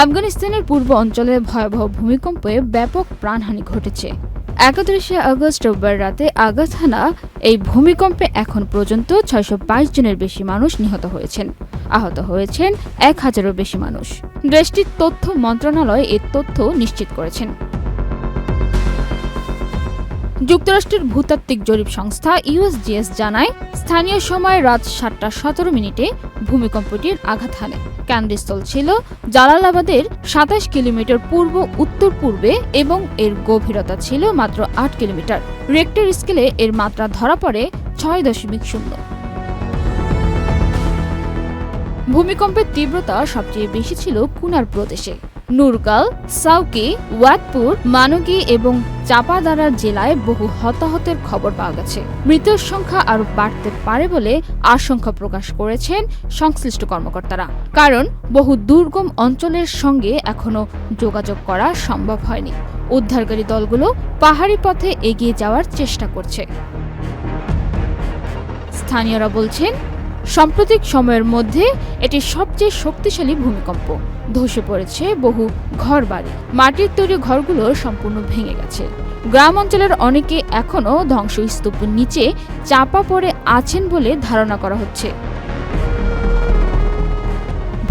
আফগানিস্তানের পূর্ব অঞ্চলে ভয়াবহ ভূমিকম্পে ব্যাপক প্রাণহানি ঘটেছে। একত্রিশে আগস্ট রোববার রাতে আঘাত এই ভূমিকম্পে এখন পর্যন্ত ছয়শো বাইশ জনের বেশি মানুষ নিহত হয়েছেন। আহত হয়েছেন এক হাজারও বেশি মানুষ। দেশটির তথ্য মন্ত্রণালয় এ তথ্য নিশ্চিত করেছেন। যুক্তরাষ্ট্রের ভূতাত্ত্বিক জরিপ সংস্থা ইউএসজিএস জানায়, স্থানীয় সময় রাত সাতটা সতেরো মিনিটে ভূমিকম্পটির আঘাত হানে। কেন্দ্রস্থল ছিল জালালাবাদের সাতাশ কিলোমিটার পূর্ব, উত্তর পূর্বে এবং এর গভীরতা ছিল মাত্র আট কিলোমিটার। রেক্টর স্কেলে এর মাত্রা ধরা পড়ে ছয় দশমিক শূন্য। ভূমিকম্পের তীব্রতা সবচেয়ে বেশি ছিল কুনার প্রদেশে। নুরগাল সাউকি ওয়াতপুর মানগি এবং চাপাদারার জেলায় বহু হতাহতের খবর পাওয়া গেছে। মৃতের সংখ্যা আরও বাড়তে পারে বলে আশঙ্কা প্রকাশ করেছেন সংশ্লিষ্ট কর্মকর্তারা। কারণ, বহু দুর্গম অঞ্চলের সঙ্গে এখনও যোগাযোগ করা সম্ভব হয়নি। উদ্ধারকারী দলগুলো পাহাড়ি পথে এগিয়ে যাওয়ার চেষ্টা করছে। স্থানীয়রা বলছেন সাম্প্রতিক সময়ের মধ্যে এটি সবচেয়ে শক্তিশালী ভূমিকম্প। ধসে পড়েছে বহু ঘরবাড়ি। মাটির তৈরি ঘরগুলো সম্পূর্ণ ভেঙে গেছে। গ্রাম অঞ্চলের অনেকে এখনও ধ্বংসস্তূপের নিচে চাপা পড়ে আছেন বলে ধারণা করা হচ্ছে।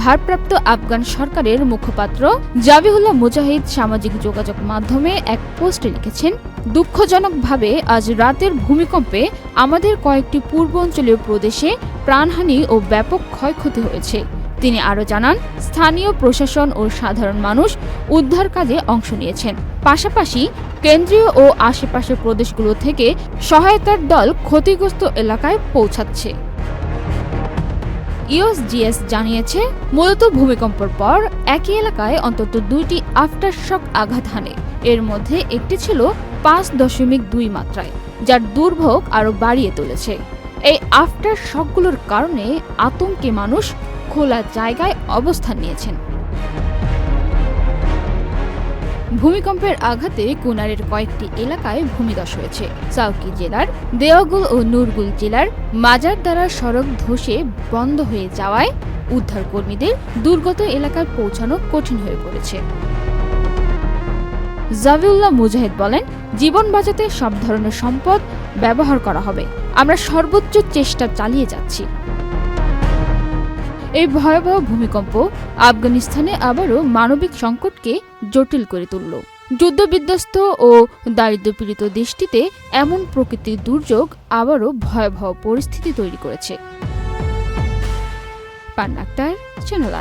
ভারপ্রাপ্ত আফগান সরকারের মুখপাত্র জাবিহুল্লাহ মুজাহিদ সামাজিক যোগাযোগ মাধ্যমে এক পোস্টে লিখেছেন, দুঃখজনকভাবে আজ রাতের ভূমিকম্পে আমাদের কয়েকটি পূর্বাঞ্চলীয় প্রদেশে প্রাণহানি ও ব্যাপক ক্ষয়ক্ষতি হয়েছে। তিনি আরও জানান, স্থানীয় প্রশাসন ও সাধারণ মানুষ উদ্ধার কাজে অংশ নিয়েছেন। পাশাপাশি কেন্দ্রীয় ও আশেপাশের প্রদেশগুলো থেকে সহায়তার দল ক্ষতিগ্রস্ত এলাকায় পৌঁছাচ্ছে। ইউএসজিএস জানিয়েছে, মূলত ভূমিকম্পর পর একই এলাকায় অন্তত দুইটি আফটার শক আঘাত হানে। এর মধ্যে একটি ছিল পাঁচ দশমিক দুই মাত্রায়, যার দুর্ভোগ আরও বাড়িয়ে তুলেছে। এই আফটার শকগুলোর কারণে আতঙ্কে মানুষ খোলা জায়গায় অবস্থান নিয়েছেন। ভূমিকম্পের আঘাতে কুনারের কয়েকটি এলাকায় ভূমিধস হয়েছে। সাউকি জেলার দেওয়াগুল ও নুরগুল জেলার মাজার দ্বারা সড়ক ধসে বন্ধ হয়ে যাওয়ায় উদ্ধারকর্মীদের দুর্গত এলাকায় পৌঁছানো কঠিন হয়ে পড়েছে। জাবিউল্লাহ মুজাহিদ বলেন, জীবন বাঁচাতে সব ধরনের সম্পদ ব্যবহার করা হবে। আমরা সর্বোচ্চ চেষ্টা চালিয়ে যাচ্ছি। এই ভয়াবহ ভূমিকম্প আফগানিস্তানে আবারও মানবিক সংকটকে জটিল করে তুলল। যুদ্ধবিধ্বস্ত ও দারিদ্রপীড়িত দেশটিতে এমন প্রকৃতির দুর্যোগ আবারও ভয়াবহ পরিস্থিতি তৈরি করেছে। পান্নাক্তার চ্যানেল